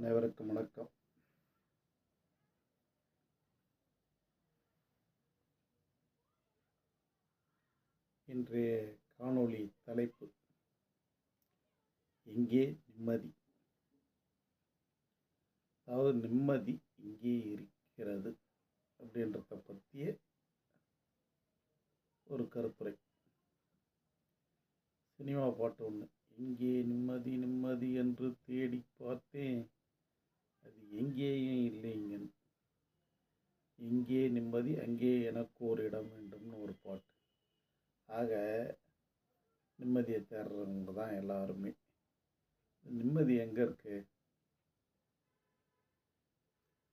அனைவருக்கும் வணக்கம். இன்றைய காணொளி தலைப்பு எங்கே நிம்மதி. அதாவது நிம்மதி இங்கே இருக்கிறது அப்படின்றத பற்றிய ஒரு கருத்துரை. சினிமா பாட்டு ஒன்று இங்கே நிம்மதி நிம்மதி என்று தேடி பார்த்தேன். அது எங்கேயும் இல்லைங்க. இங்கே நிம்மதி அங்கே எனக்கு ஒரு இடம் வேண்டும்னு ஒரு பாட்டு. ஆக நிம்மதியை தேடுறவங்க தான் எல்லாருமே. நிம்மதி எங்கே இருக்கு?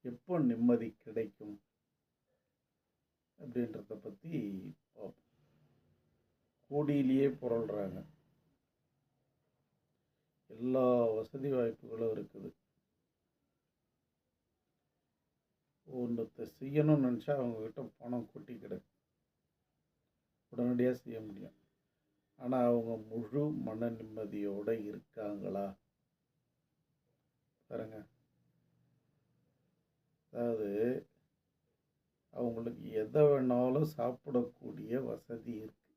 எப்போ நிம்மதி கிடைக்கும்? அப்படின்றத பற்றி பார்ப்போம் கோடியிலேயே புரள்கிறாங்க எல்லா வசதி வாய்ப்புகளும் இருக்குது. ஒன்றத்தை செய்யணும்னு நினச்சா அவங்கக்கிட்ட பணம் கொட்டி கிடக்கு. உடனடியாக செய்ய முடியும். ஆனால் அவங்க முழு மன நிம்மதியோடு இருக்காங்களா? பாருங்க. அதாவது அவங்களுக்கு எதை வேணாலும் சாப்பிடக்கூடிய வசதி இருக்கு.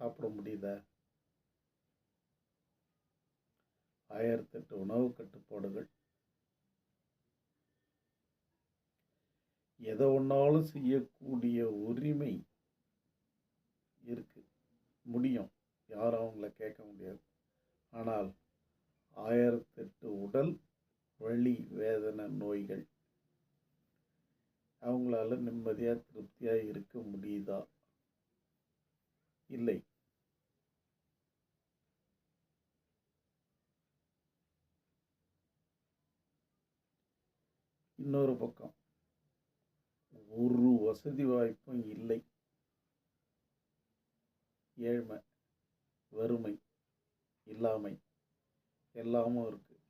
சாப்பிட முடியுதா? ஆயிரத்தெட்டு உணவு கட்டுப்பாடுகள் எதை ஒன்றாலும் செய்யக்கூடிய உரிமை இருக்கு. முடியும். யாரும் அவங்கள கேட்க முடியாது. ஆனால் ஆயிரத்தெட்டு உடல் வழி வேதனை நோய்கள் அவங்களால நிம்மதியாக திருப்தியாக இருக்க முடியுதா? இல்லை. இன்னொரு பக்கம். ஒரு வசதி வாய்ப்பும் இல்லை. ஏழ்மை வறுமை இல்லாமை எல்லாமும் இருக்குது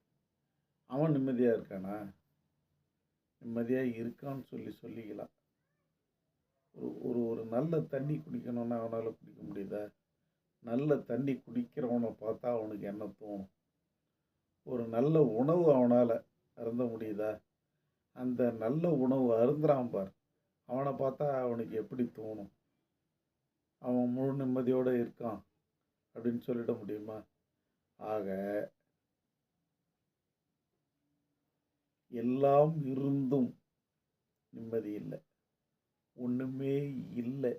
அவன் நிம்மதியாக இருக்கானா? நிம்மதியாக இருக்கான்னு சொல்லி சொல்லிக்கலாம். ஒரு ஒரு ஒரு நல்ல தண்ணி குடிக்கணும்னா அவனால் குடிக்க முடியுதா? நல்ல தண்ணி குடிக்கிறவனை பார்த்தா அவனுக்கு என்ன தோணும்? ஒரு நல்ல உணவு அவனால் அருந்த முடியுதா? அந்த நல்ல உணவு அருந்துறான் பார். அவனை பார்த்தா அவனுக்கு எப்படி தோணும்? அவன் முழு நிம்மதியோடு இருக்கான் அப்படின்னு சொல்லிட முடியுமா? ஆக எல்லாம் இருந்தும் நிம்மதி இல்லை. ஒன்றுமே இல்லை.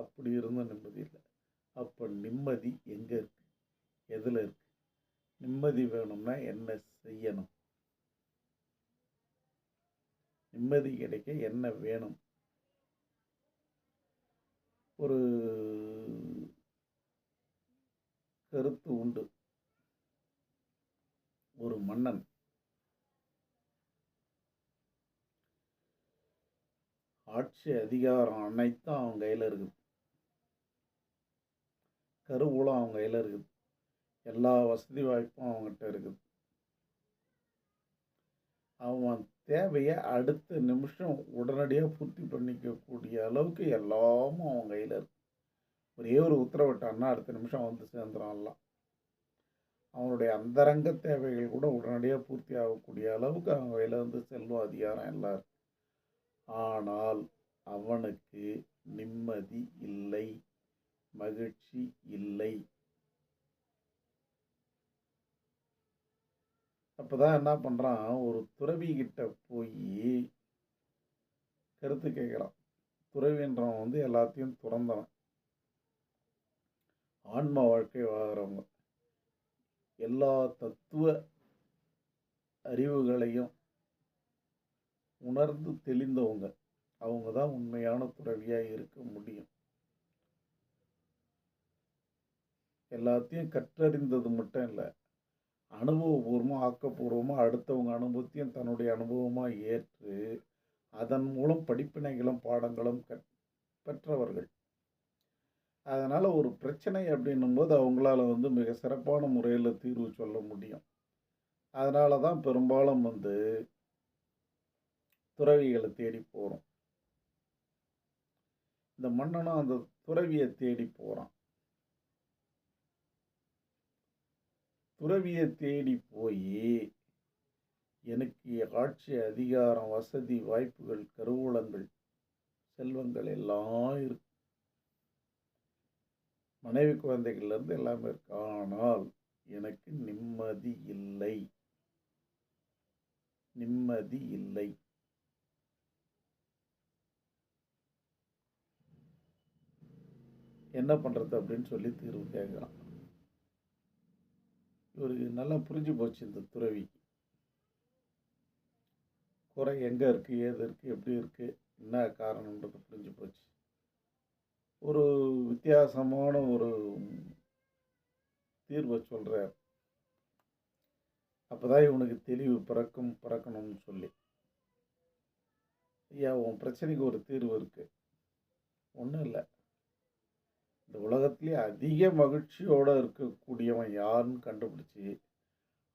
அப்படி இருந்தும் நிம்மதி இல்லை. அப்போ நிம்மதி எங்கே இருக்குது எதில் இருக்குது நிம்மதி வேணும்னா என்ன செய்யணும்? நிம்மதி கிடைக்க என்ன வேணும்? ஒரு கருத்து உண்டு. ஒரு மன்னன். ஆட்சி அதிகாரம் அனைத்தும் அவன் கையில் இருக்குது. கருவூலம் அவன் கையில் இருக்குது. எல்லா வசதி வாய்ப்பும் அவங்ககிட்ட இருக்குது. அவன் தேவையை அடுத்த நிமிஷம் உடனடியாக பூர்த்தி பண்ணிக்கக்கூடிய அளவுக்கு எல்லாமும் அவன் கையில் இருக்கு. ஒரே ஒரு உத்தரவிட்டான்னா அடுத்த நிமிஷம் வந்து சேர்ந்துடும் எல்லாம் அவனுடைய அந்தரங்க தேவைகள் கூட உடனடியாக பூர்த்தி ஆகக்கூடிய அளவுக்கு அவன் கையில் வந்து செல்வம் அதிகாரம் எல்லாம் இருக்கு. ஆனால் அவனுக்கு நிம்மதி இல்லை மகிழ்ச்சி இல்லை. அப்போ தான் என்ன பண்ணுறான் ஒரு துறவிகிட்ட போய் கருத்து கேட்குறான். துறவின்றவன் வந்து எல்லாத்தையும் துறந்தவன். ஆன்ம வாழ்க்கை வாழ்கிறவங்க எல்லா தத்துவ அறிவுகளையும் உணர்ந்து தெளிந்தவங்க. அவங்க தான் உண்மையான துறவியாக இருக்க முடியும். எல்லாத்தையும் கற்றறிந்தது மட்டும் இல்லை அனுபவபூர்வமாக ஆக்கப்பூர்வமாக அடுத்தவங்க அனுபவத்தையும் தன்னுடைய அனுபவமாக ஏற்று அதன் மூலம் படிப்பினைகளும் பாடங்களும் கற் பெற்றவர்கள். அதனால் ஒரு பிரச்சனை அப்படின்னும்போது அவங்களால வந்து மிக சிறப்பான முறையில் தீர்வு சொல்ல முடியும். அதனால தான் பெரும்பாலும் வந்து துறவிகளை தேடி போகிறோம் இந்த மன்னனும் அந்த துறவியை தேடி போகிறான் துறவியை தேடி போய் எனக்கு ஆட்சி அதிகாரம் வசதி வாய்ப்புகள் கருவூலங்கள் செல்வங்கள் எல்லாம் இருக்கு. மனைவி குழந்தைகள்லேருந்து எல்லாமே இருக்கு. ஆனால் எனக்கு நிம்மதி இல்லை. நிம்மதி இல்லை. என்ன பண்ணுறது அப்படின்னு சொல்லி தீர்வு கேட்குறான். இவருக்கு நல்லா புரிஞ்சு போச்சு இந்த துறவிக்கு குறை எங்கே இருக்குது ஏது இருக்குது எப்படி இருக்குது என்ன காரணன்றது புரிஞ்சு போச்சு. ஒரு வித்தியாசமான ஒரு தீர்வை சொல்கிறார் அப்போ தான் இவனுக்கு தெளிவு பிறக்கும் பிறக்கணும்னு சொல்லி. ஐயா உன் பிரச்சனைக்கு ஒரு தீர்வு இருக்குது ஒன்றும் இல்லை. இந்த உலகத்திலே அதிக மகிழ்ச்சியோடு இருக்கக்கூடியவன் யாருன்னு கண்டுபிடிச்சி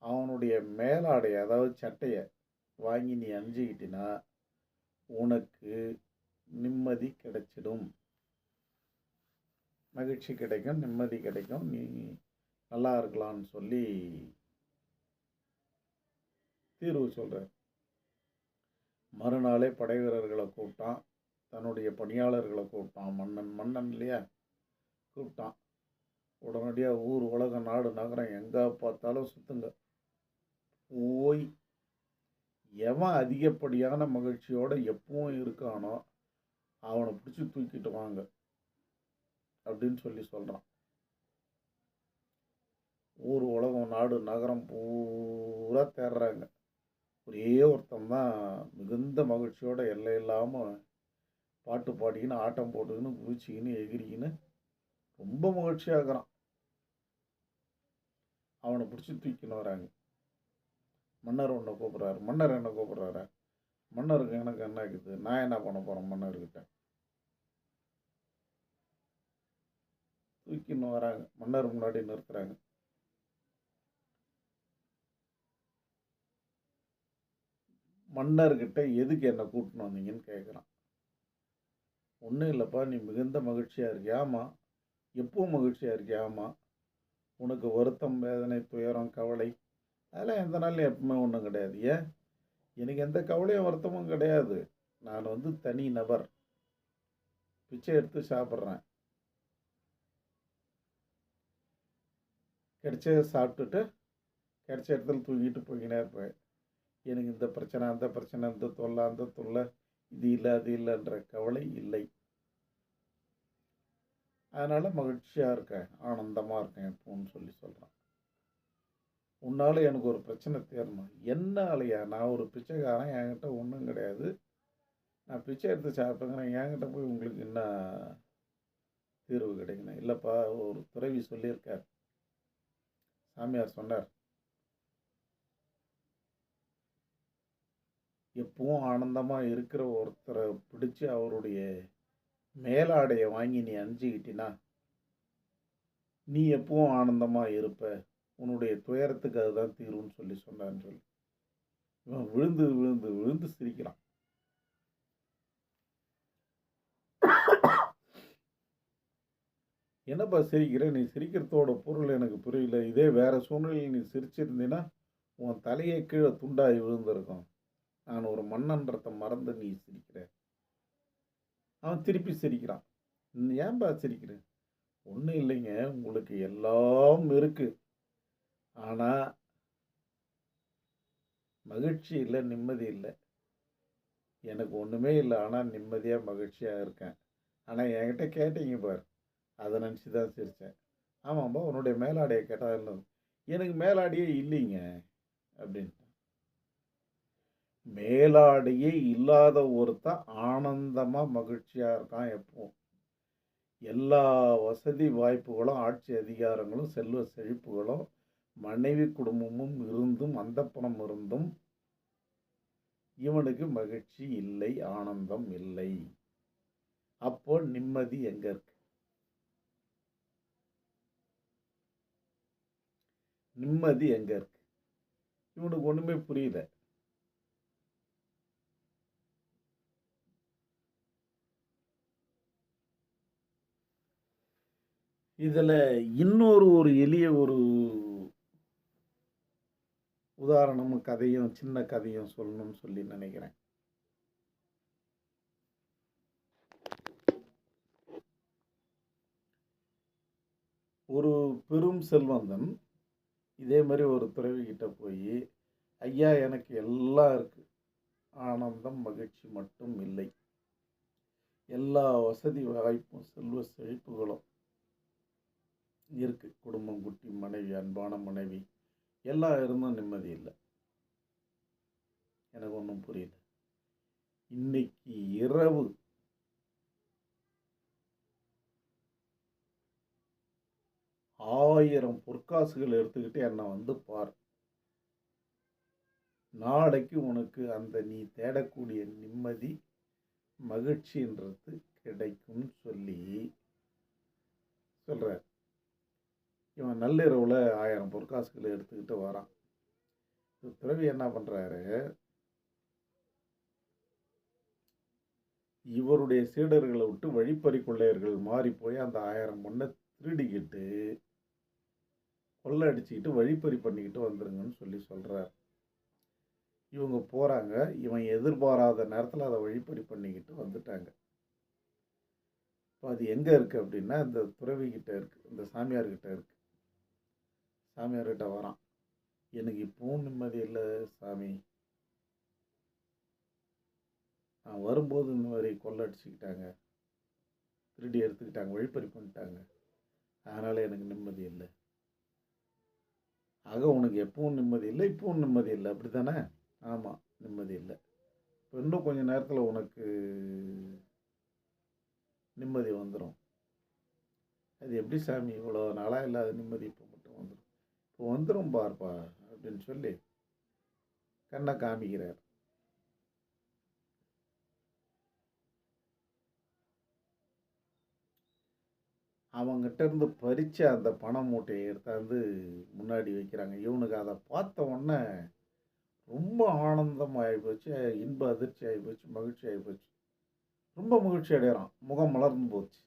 அவனுடைய மேலாடை அதாவது சட்டையை வாங்கி நீ அணிஞ்சிக்கிட்டினா உனக்கு நிம்மதி கிடைச்சிடும். மகிழ்ச்சி கிடைக்கும் நிம்மதி கிடைக்கும். நீ நல்லா இருக்கலாம்னு சொல்லி தீர்வு சொல்கிறார் மறுநாளே படை வீரர்களை கூப்பிட்டான் தன்னுடைய பணியாளர்களை கூப்பிட்டான். மன்னன் மன்னன் இல்லையா? கூப்பிட்டான். உடனடியாக ஊர் உலகம் நாடு நகரம் எங்கே பார்த்தாலும் சுத்துங்க. போய் எவன் அதிகப்படியான மகிழ்ச்சியோடு எப்பவும் இருக்கானோ அவனை பிடிச்சி தூக்கிட்டு வாங்க அப்படின்னு சொல்லி சொல்கிறான் ஊர் உலகம் நாடு நகரம் பூரா தேடுறாங்க ஒரே ஒருத்தன் தான் மிகுந்த மகிழ்ச்சியோட எல்லை இல்லாமல் பாட்டு பாடிக்கின்னு ஆட்டம் போட்டுக்கின்னு குதிச்சிக்கின்னு எகிரிக்கின்னு ரொம்ப மகிழ்ச்சியாகிறான் அவனை பிடிச்சி தூக்கின்னு வராங்க. மன்னர் உன்னை கூப்பிட்றாரு. மன்னர் என்ன கூப்பிட்றாரு? மன்னருக்கு எனக்கு என்ன இருக்குது? நான் என்ன பண்ண போகிறேன் மன்னர்கிட்ட? தூக்கின்னு வராங்க. மன்னர் முன்னாடி நிறுத்துறாங்க மன்னர்கிட்ட எதுக்கு என்னை கூட்டின்னு வந்தீங்கன்னு கேட்குறான் ஒன்றும் இல்லைப்பா நீ மிகுந்த மகிழ்ச்சியாக இருக்கியாமா எப்பவும் மகிழ்ச்சியாக இருக்கியாமா உனக்கு வருத்தம் வேதனை துயரம் கவலை அதெல்லாம் எந்த நாள்லையும் எப்பவுமே ஒன்றும் கிடையாது. ஏன்? எனக்கு எந்த கவலையும் வருத்தமும் கிடையாது. நான் வந்து தனி நபர். பிச்சை எடுத்து சாப்பிட்றேன். கிடைச்ச சாப்பிட்டுட்டு கிடைச்ச இடத்துல தூங்கிட்டு போய்கினே இருப்பேன். எனக்கு இந்த பிரச்சனை அந்த பிரச்சனை இந்த தொல்லை அந்த தொல்லை இது இல்லை அது இல்லைன்ற கவலை இல்லை. அதனால் மகிழ்ச்சியாக இருக்கேன் ஆனந்தமாக இருக்கேன் எப்போன்னு சொல்லி சொல்கிறான் உன்னால் எனக்கு ஒரு பிரச்சனை தேரணும். என்ன அலையா நான் ஒரு பிச்சைக்காரன் என்கிட்ட ஒன்றும் கிடையாது. நான் பிச்சை எடுத்து சாப்பிட்டுங்கிறேன் என்கிட்ட போய் உங்களுக்கு என்ன தீர்வு கிடைக்கணும்? இல்லைப்பா ஒரு துறவி சொல்லியிருக்கார். சாமியார் சொன்னார். எப்பவும் ஆனந்தமாக இருக்கிற ஒருத்தரை பிடிச்சி அவருடைய மேலாடையை வாங்கி நீ அணிஞ்சிக்கிட்டினா நீ எப்பவும் ஆனந்தமாக இருப்ப. உன்னுடைய துயரத்துக்கு அதுதான் தீர்வுன்னு சொல்லி சொன்னான்னு சொல்லி. இவன் விழுந்து விழுந்து விழுந்து சிரிக்கிறான். என்னப்பா சிரிக்கிற? நீ சிரிக்கிறதோட பொருள் எனக்கு புரியல. இதே வேற சூழ்நிலையில் நீ சிரிச்சிருந்தீன்னா உன் தலையை கீழே துண்டாகி விழுந்திருக்கும். நான் ஒரு மன்னன்றத்தை மறந்து நீ சிரிக்கிற. அவன் திருப்பி சிரிக்கிறான். ஏன்பா சிரிக்கிறேன் ஒன்றும் இல்லைங்க. உங்களுக்கு எல்லாம் இருக்குது ஆனால் மகிழ்ச்சி இல்லை நிம்மதி இல்லை. எனக்கு ஒன்றுமே இல்லை. ஆனால் நிம்மதியாக மகிழ்ச்சியாக இருக்கேன். ஆனால் என்கிட்ட கேட்டீங்க பார். அதை நினச்சி தான் சிரித்தேன் ஆமாம்பா உன்னுடைய மேலாடையை கேட்டால் இல்லை எனக்கு மேலாடையே இல்லைங்க. அப்படின்ட்டு. மேலாடையே இல்லாத ஒருத்தன் ஆனந்தமாக மகிழ்ச்சியாக இருக்கான் எப்போ எல்லா வசதி வாய்ப்புகளும் ஆட்சி அதிகாரங்களும் செல்வ செழிப்புகளும் மனைவி குடும்பமும் இருந்தும் அந்த பணம் இருந்தும் இவனுக்கு மகிழ்ச்சி இல்லை ஆனந்தம் இல்லை. அப்போ நிம்மதி எங்க இருக்கு? நிம்மதி எங்க இருக்கு? இவனுக்கு ஒண்ணுமே புரியல. இதில் இன்னொரு ஒரு எளிய ஒரு உதாரணமும் கதையும் சின்ன கதையும் சொல்லணும்னு சொல்லி நினைக்கிறேன். ஒரு பெரும் செல்வந்தன் இதே மாதிரி ஒரு துறவிக்கிட்ட போய் ஐயா எனக்கு எல்லாம் இருக்குது ஆனந்தம் மகிழ்ச்சி மட்டும் இல்லை. எல்லா வசதி வாய்ப்பும் செல்வ செழிப்புகளும் இருக்குது குடும்பம் குட்டி மனைவி அன்பான மனைவி. எல்லாம் இருந்தும் நிம்மதி இல்லை. எனக்கு ஒன்றும் புரியல. இன்னைக்கு இரவு ஆயிரம் பொற்காசுகள் எடுத்துக்கிட்டு என்னை வந்து பார். நாளைக்கு உனக்கு அந்த நீ தேடக்கூடிய நிம்மதி மகிழ்ச்சின்றது கிடைக்கும்னு சொல்லி சொல்கிறார் இவன் நள்ளிரவில் ஆயிரம் பொற்காசுகளை எடுத்துக்கிட்டு வரான். துறவி என்ன பண்ணுறாரு இவருடைய சீடர்களை விட்டு வழிப்பறி கொள்ளையர்கள் மாறி போய் அந்த ஆயிரம் பொண்ணை திருடிக்கிட்டு கொள்ளை அடிச்சுக்கிட்டு வழிப்பறி பண்ணிக்கிட்டு வந்துருங்கன்னு சொல்லி சொல்கிறார் இவங்க போகிறாங்க இவன் எதிர்பாராத நேரத்தில் அதை வழிப்பறி பண்ணிக்கிட்டு வந்துட்டாங்க. இப்போ அது எங்கே இருக்குது அப்படின்னா இந்த துறவிக்கிட்ட இருக்குது இந்த சாமியார்கிட்ட இருக்குது சாமியார்கிட்ட வரான். எனக்கு இப்பவும் நிம்மதி இல்லை சாமி. நான் வரும்போது இந்த மாதிரி கொள்ளை அடிச்சுக்கிட்டாங்க. திருடி எடுத்துக்கிட்டாங்க வழிப்பறி பண்ணிட்டாங்க அதனால் எனக்கு நிம்மதி இல்லை. ஆக உனக்கு எப்பவும் நிம்மதி இல்லை இப்பவும் நிம்மதி இல்லை. அப்படி தானே ஆமாம் நிம்மதி இல்லை. இப்போ இன்னும் கொஞ்சம் நேரத்தில் உனக்கு நிம்மதி வந்துடும் அது எப்படி சாமி? இவ்வளோ நாளாக இல்லாத நிம்மதி இப்போ மட்டும் வந்துடும் இப்போ வந்துடும் பார்ப்பா அப்படின்னு சொல்லி கண்ணை காமிக்கிறார். அவங்ககிட்ட இருந்து பறிச்ச அந்த பண மூட்டையை எடுத்தாந்து முன்னாடி வைக்கிறாங்க. இவனுக்கு அதை பார்த்த உடனே ரொம்ப ஆனந்தம் ஆகிப்போச்சு இன்ப அதிர்ச்சி ஆகிப்போச்சு மகிழ்ச்சி ஆகிப்போச்சு ரொம்ப மகிழ்ச்சி அடைகிறான். முகம் மலர்ந்து போச்சு.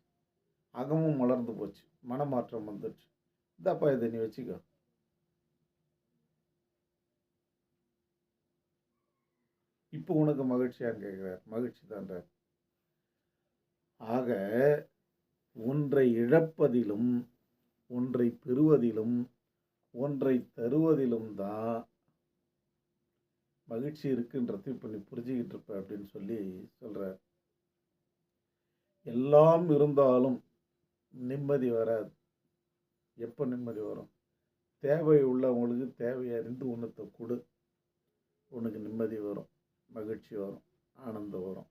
அகமும் மலர்ந்து போச்சு. மனமாற்றம் வந்துடுச்சு இந்தாப்பா இதை நீ வச்சுக்கோ. இப்போ உனக்கு மகிழ்ச்சியான்னு கேட்குறார். மகிழ்ச்சி தான்றார் ஆக ஒன்றை இழப்பதிலும் ஒன்றை பெறுவதிலும் ஒன்றை தருவதிலும் தான் மகிழ்ச்சி இருக்குன்றது இப்போ நீ புரிஞ்சுக்கிட்டு இருப்ப அப்படின்னு சொல்லி சொல்கிறார் எல்லாம் இருந்தாலும் நிம்மதி வராது. எப்போ நிம்மதி வரும்? தேவை உள்ளவங்களுக்கு தேவையறிந்து உன்னத்தை கொடு. உனக்கு நிம்மதி வரும். மகிழ்ச்சி வரும் ஆனந்தம் வரும்.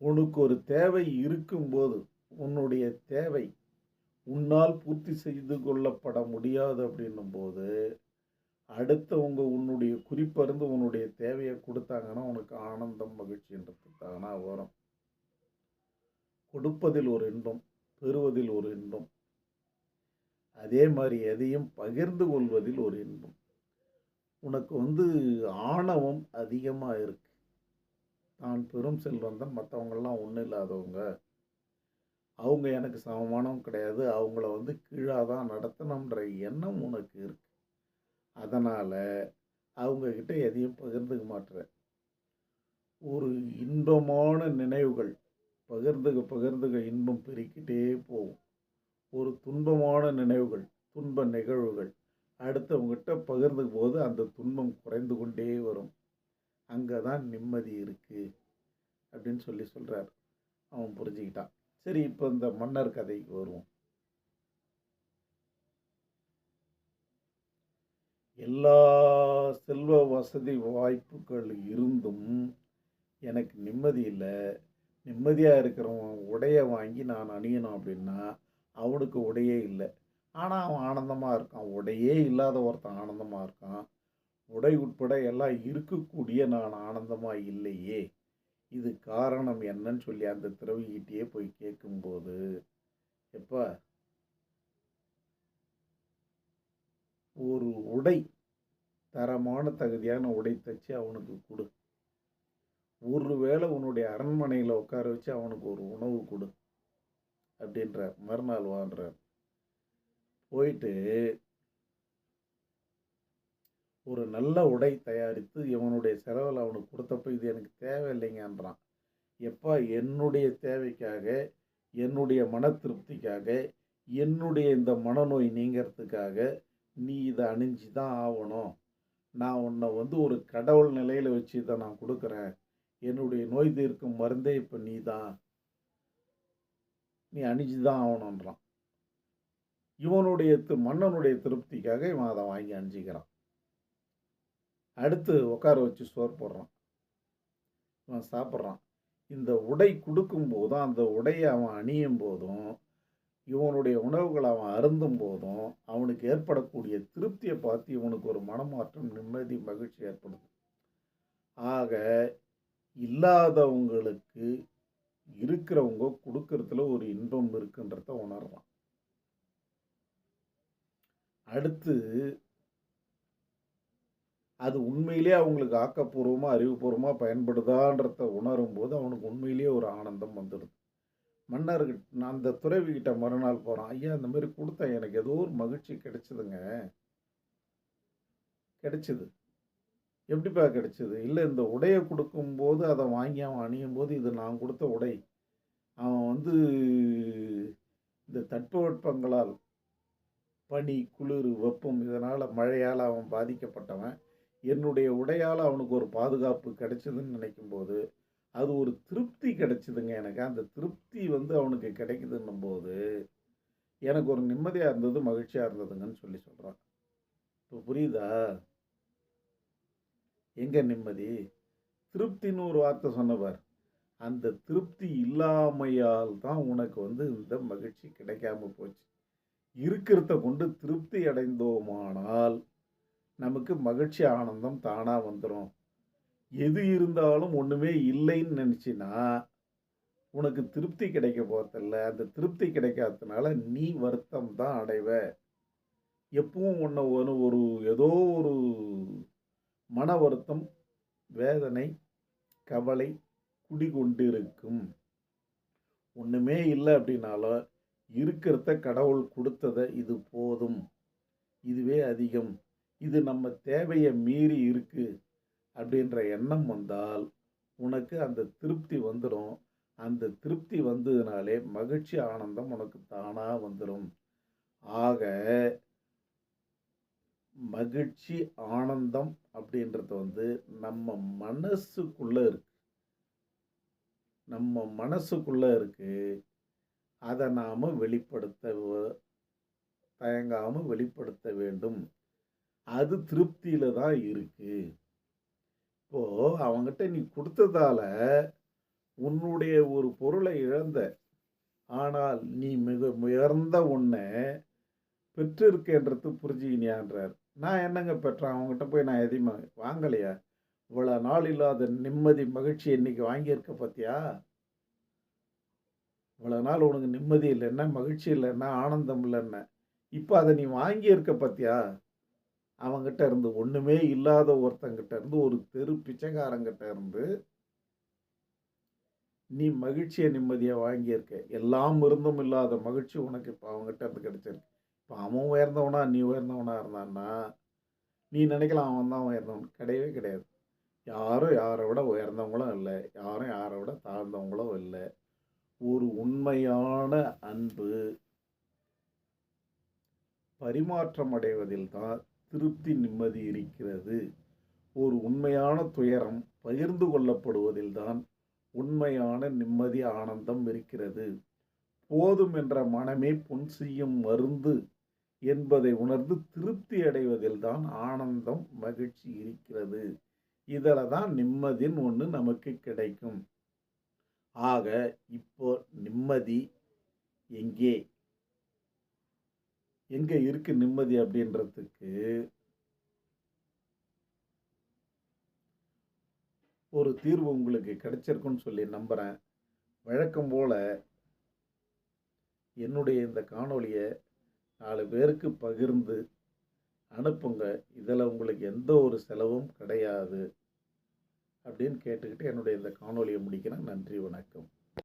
உனக்கு ஒரு தேவை இருக்கும்போது உன்னுடைய தேவை உன்னால் பூர்த்தி செய்து கொள்ளப்பட முடியாது அப்படின்னும் போது அடுத்தவங்க உன்னுடைய குறிப்பருந்து உன்னுடைய தேவையை கொடுத்தாங்கன்னா உனக்கு ஆனந்தம் மகிழ்ச்சின்றது தானாக வரும். கொடுப்பதில் ஒரு இன்பம் பெறுவதில் ஒரு இன்பம். அதே மாதிரி எதையும் பகிர்ந்து கொள்வதில் ஒரு இன்பம். உனக்கு வந்து ஆணவம் அதிகமாக இருக்கு. நான் பெரும் செல்வந்தன் மற்றவங்கள்லாம் ஒன்றும் இல்லாதவங்க. அவங்க எனக்கு சமமானவங்க கிடையாது. அவங்கள வந்து கீழாக தான் நடத்தணுன்ற எண்ணம் உனக்கு இருக்கு. அதனால் அவங்கக்கிட்ட எதையும் பகிர்ந்துக்க மாட்டுற. ஒரு இன்பமான நினைவுகள் பகிர்ந்துக பகிர்ந்துக இன்பம் பெருக்கிட்டே போகும். ஒரு துன்பமான நினைவுகள் துன்ப நிகழ்வுகள் அடுத்தவங்ககிட்ட பகிர்ந்து போது அந்த துன்பம் குறைந்து கொண்டே வரும். அங்கே தான் நிம்மதி இருக்குது அப்படின்னு சொல்லி சொல்கிறார் அவன் புரிஞ்சுக்கிட்டான். சரி இப்போ இந்த மன்னர் கதைக்கு வருவோம். எல்லா செல்வ வசதி வாய்ப்புகள் இருந்தும் எனக்கு நிம்மதி இல்லை. நிம்மதியாக இருக்கிறவன் உடைய வாங்கி நான் அணியணும் அப்படின்னா அவனுக்கு உடையே இல்லை. ஆனால் அவன் ஆனந்தமாக இருக்கான். உடையே இல்லாத ஒருத்தன் ஆனந்தமாக இருக்கான். உடை உட்பட எல்லாம் இருக்கக்கூடிய நான் ஆனந்தமாக இல்லையே. இது காரணம் என்னன்னு சொல்லி அந்த திரவிகிட்டே போய் கேட்கும்போது எப்போ? ஒரு உடை தரமான தகுதியான உடை தச்சு அவனுக்கு கொடு. ஒருவேளை உன்னுடைய அரண்மனையில் உட்கார வச்சு அவனுக்கு ஒரு உணவு கொடு அப்படின்ற மறுநாள் வான்றார் போயிட்டு ஒரு நல்ல உடை தயாரித்து இவனுடைய செலவில் அவனுக்கு கொடுத்தப்போ இது எனக்கு தேவையில்லைங்கன்றான். எப்பா என்னுடைய தேவைக்காக என்னுடைய மன திருப்திக்காக என்னுடைய இந்த மனநோய் நீங்கிறதுக்காக நீ இதை அணிஞ்சு தான் ஆகணும் நான் உன்னை வந்து ஒரு கடவுள் நிலையில் வச்சு இதை நான் கொடுக்குறேன். என்னுடைய நோய் தீர்க்கும் மருந்தே இப்போ நீ தான் நீ அணிஞ்சு தான் ஆகணுன்றான் இவனுடைய மன்னனுடைய திருப்திக்காக இவன் அதை வாங்கி அணிஞ்சிக்கிறான். அடுத்து உட்கார வச்சு சோறு போடுறான். இவன் சாப்பிட்றான். இந்த உடை கொடுக்கும் போதும் அந்த உடையை அவன் அணியும் போதும் இவனுடைய உணவுகளை அவன் அருந்தும் போதும் அவனுக்கு ஏற்படக்கூடிய திருப்தியை பார்த்து இவனுக்கு ஒரு மனமாற்றம் நிம்மதி மகிழ்ச்சி ஏற்படுது. ஆக இல்லாதவங்களுக்கு இருக்கிறவங்க கொடுக்கறதுல ஒரு இன்பம் இருக்குன்றத உணர்றான். அடுத்து அது உண்மையிலேயே அவங்களுக்கு ஆக்கப்பூர்வமாக அறிவுபூர்வமாக பயன்படுதான்றத உணரும் போது அவனுக்கு உண்மையிலேயே ஒரு ஆனந்தம் வந்துடுது. மன்னர்கிட்ட நான் அந்த துறைவிக்கிட்ட மறுநாள் போகிறான் ஐயா இந்த மாதிரி கொடுத்தேன் எனக்கு ஏதோ ஒரு மகிழ்ச்சி கிடைச்சிதுங்க. கிடைச்சிது. எப்படிப்பா கிடைச்சிது? இல்லை இந்த உடையை கொடுக்கும்போது அதை வாங்கி அவன் அணியும் போது இது நான் கொடுத்த உடை. அவன் வந்து இந்த தட்பவெட்பங்களால் பனி குளிர் வெப்பம் இதனால் மழையால் அவன் பாதிக்கப்பட்டவன். என்னுடைய உடையால் அவனுக்கு ஒரு பாதுகாப்பு கிடைச்சதுன்னு நினைக்கும்போது அது ஒரு திருப்தி கிடைச்சிதுங்க எனக்கு. அந்த திருப்தி வந்து அவனுக்கு கிடைக்குதுன்னும் போது எனக்கு ஒரு நிம்மதியாக இருந்தது மகிழ்ச்சியாக இருந்ததுங்கன்னு சொல்லி சொல்கிறான் இப்போ புரியுதா? எங்கே நிம்மதி? திருப்தின்னு ஒரு வார்த்தை சொன்னவர். அந்த திருப்தி இல்லாமையால் தான் உனக்கு வந்து இந்த மகிழ்ச்சி கிடைக்காம போச்சு. இருக்கிறத கொண்டு திருப்தி அடைந்தோமானால் நமக்கு மகிழ்ச்சி ஆனந்தம் தானாக வந்துடும் எது இருந்தாலும் ஒன்றுமே இல்லைன்னு நினச்சினா உனக்கு திருப்தி கிடைக்க போகிறதில்ல அந்த திருப்தி கிடைக்காததுனால நீ வருத்தம் தான் அடைவ. எப்பவும் உன்னை ஒரு ஒரு ஏதோ ஒரு மன வருத்தம் வேதனை கவலை குடிகொண்டிருக்கும். ஒன்றுமே இல்லை அப்படின்னாலும் இருக்கிறத கடவுள் கொடுத்ததை இது போதும். இதுவே அதிகம். இது நம்ம தேவையை மீறி இருக்கு அப்படின்ற எண்ணம் வந்தால் உனக்கு அந்த திருப்தி வந்துடும். அந்த திருப்தி வந்ததுனாலே மகிழ்ச்சி ஆனந்தம் உனக்கு தானாக வந்துடும் ஆக மகிழ்ச்சி ஆனந்தம் அப்படின்றது வந்து நம்ம மனசுக்குள்ளே இருக்கு. நம்ம மனசுக்குள்ளே இருக்குது அதை நாம் வெளிப்படுத்த தயங்காமல் வெளிப்படுத்த வேண்டும். அது திருப்தியில் தான் இருக்குது இப்போது அவங்ககிட்ட நீ கொடுத்ததால உன்னுடைய ஒரு பொருளை இழந்த ஆனால் நீ மிக உயர்ந்த ஒன்றை பெற்றிருக்கேன்றது புரிஞ்சுக்கினியான்றார். நான் என்னங்க பெற்றேன்? அவங்ககிட்ட போய் நான் எதையுமே வாங்கலையா? இவ்வளோ நாள் இல்லாத நிம்மதி மகிழ்ச்சி இன்னைக்கு வாங்கியிருக்க பார்த்தியா இவ்வளோ நாள் உனக்கு நிம்மதி இல்லைன்னா மகிழ்ச்சி இல்லைன்னா ஆனந்தம் இல்லைன்னா இப்போ அதை நீ வாங்கியிருக்க பார்த்தியா அவங்கிட்ட இருந்து ஒன்றுமே இல்லாத ஒருத்தங்கிட்ட இருந்து ஒரு தெரு பிச்சைக்காரங்கிட்ட இருந்து நீ மகிழ்ச்சியை நிம்மதியாக வாங்கியிருக்க. எல்லாம் இருந்தும் இல்லாத மகிழ்ச்சி உனக்கு இப்போ அவங்ககிட்ட இருந்து கிடைச்சிருக்கு. இப்போ அவன் உயர்ந்தவனா நீ உயர்ந்தவனா இருந்தான்னா நீ நினைக்கலாம் அவன் தான் உயர்ந்தவன். கிடையவே கிடையாது. யாரும் யாரை விட உயர்ந்தவங்களும் இல்லை. யாரும் யாரை விட தாழ்ந்தவங்களும் இல்லை. ஒரு உண்மையான அன்பு. பரிமாற்றம் அடைவதில் தான் திருப்தி நிம்மதி இருக்கிறது. ஒரு உண்மையான துயரம் பகிர்ந்து கொள்ளப்படுவதில் தான் உண்மையான நிம்மதி ஆனந்தம் இருக்கிறது. போதும் என்ற மனமே பொன் செய்யும் மருந்து என்பதை உணர்ந்து திருப்தி அடைவதில் தான் ஆனந்தம் மகிழ்ச்சி இருக்கிறது. இதில் தான் நிம்மதின்னு ஒன்று நமக்கு கிடைக்கும். ஆக இப்போ நிம்மதி எங்கே? எங்கே இருக்கு நிம்மதி அப்படின்றதுக்கு ஒரு தீர்வு உங்களுக்கு கிடைச்சிருக்குன்னு சொல்லி நம்புகிறேன் வழக்கம் போல் என்னுடைய இந்த காணொளியை நாலு பேருக்கு பகிர்ந்து அனுப்புங்க. இதில் உங்களுக்கு எந்த ஒரு செலவும் கிடையாது. அப்படின்னு கேட்டுக்கிட்டு என்னுடைய இந்த காணொலியை முடிக்கிறேன். நன்றி வணக்கம்.